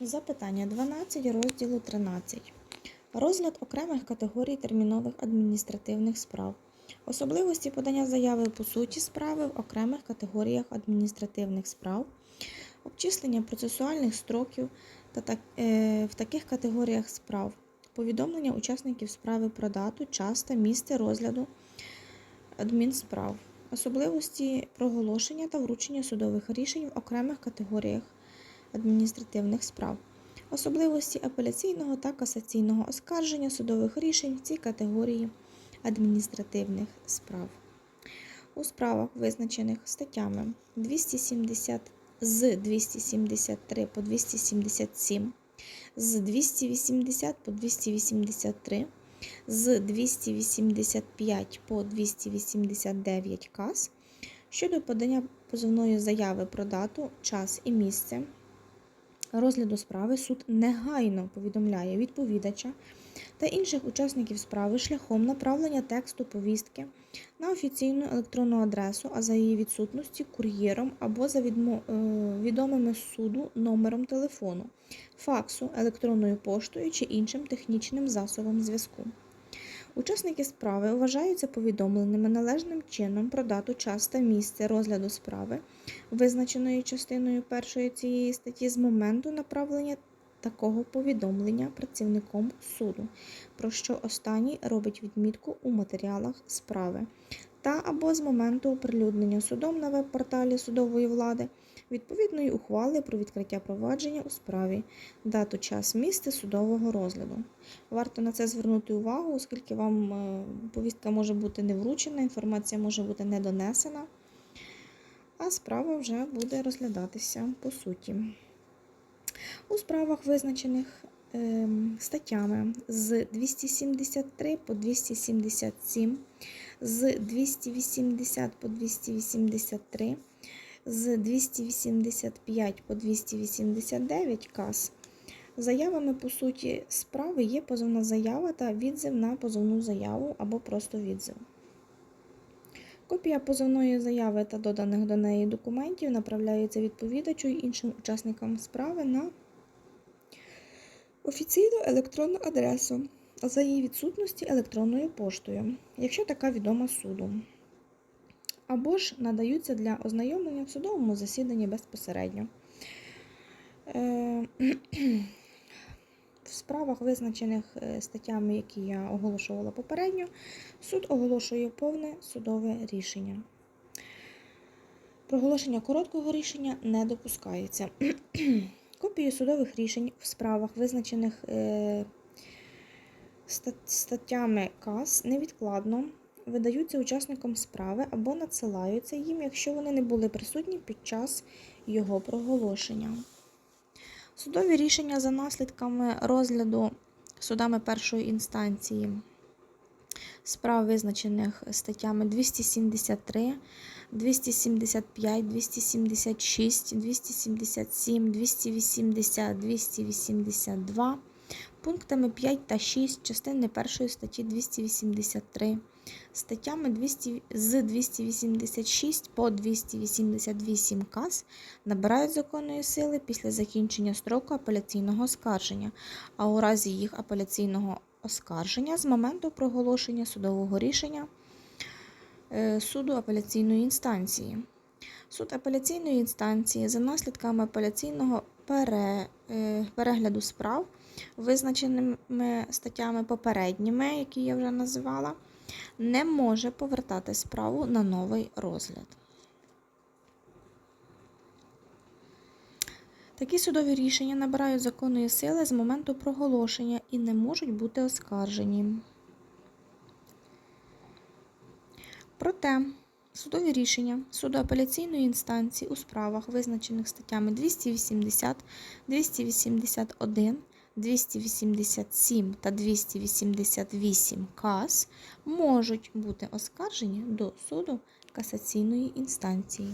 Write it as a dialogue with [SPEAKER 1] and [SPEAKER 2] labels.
[SPEAKER 1] Запитання 12 розділу 13. Розгляд окремих категорій термінових адміністративних справ. Особливості подання заяви по суті справи в окремих категоріях адміністративних справ. Обчислення процесуальних строків та так, е, в таких категоріях справ. Повідомлення учасників справи про дату, час та місце розгляду адмінсправ. Особливості проголошення та вручення судових рішень в окремих категоріях адміністративних справ, особливості апеляційного та касаційного оскарження судових рішень в цій категорії адміністративних справ. У справах, визначених статтями 270 з 273 по 277, з 280 по 283, з 285 по 289 каз щодо подання позовної заяви про дату, час і місце розгляду справи суд негайно повідомляє відповідача та інших учасників справи шляхом направлення тексту повістки на офіційну електронну адресу, а за її відсутності кур'єром або за відмо... е, відомими суду номером телефону, факсу, електронною поштою чи іншим технічним засобом зв'язку. Учасники справи вважаються повідомленими належним чином про дату, час та місце розгляду справи, визначеної частиною першої цієї статті з моменту направлення такого повідомлення працівником суду, про що останній робить відмітку у матеріалах справи, та або з моменту оприлюднення судом на веб-порталі судової влади відповідної ухвали про відкриття провадження у справі, дату, час, місце судового розгляду. Варто на це звернути увагу, оскільки вам е, повістка може бути не вручена, інформація може бути не донесена, а справа вже буде розглядатися по суті. У справах, визначених статтями з 273 по 277, з 280 по 283, з 285 по 289 каз. Заявами по суті справи є позовна заява та відзив на позовну заяву або просто відзив. Копія позовної заяви та доданих до неї документів направляється відповідачу і іншим учасникам справи на офіційну електронну адресу, за її відсутності електронною поштою, якщо така відома суду. Або ж надаються для ознайомлення в судовому засіданні безпосередньо. Е, В справах, визначених е, статтями, які я оголошувала попередньо, суд оголошує повне судове рішення. Проголошення короткого рішення не допускається. Копії судових рішень в справах, визначених е, статтями КАС, невідкладно видаються учасникам справи або надсилаються їм, якщо вони не були присутні під час його проголошення. Судові рішення за наслідками розгляду судами першої інстанції справ, визначених статтями 273, 275, 276, 277, 280, 282, пунктами 5 та 6 частини першої статті 283, статтями 200, з 286 по 288 каз набирають законної сили після закінчення строку апеляційного оскарження, а у разі їх апеляційного оскарження з моменту проголошення судового рішення е, суду апеляційної інстанції. Суд апеляційної інстанції за наслідками апеляційного е, перегляду справ, визначеними статтями попередніми, які я вже називала, не може повертати справу на новий розгляд. Такі судові рішення набирають законної сили з моменту проголошення і не можуть бути оскаржені. Проте судові рішення суду апеляційної інстанції у справах, визначених статтями 280, 281, 287 та 288 КАС можуть бути оскаржені до суду касаційної інстанції.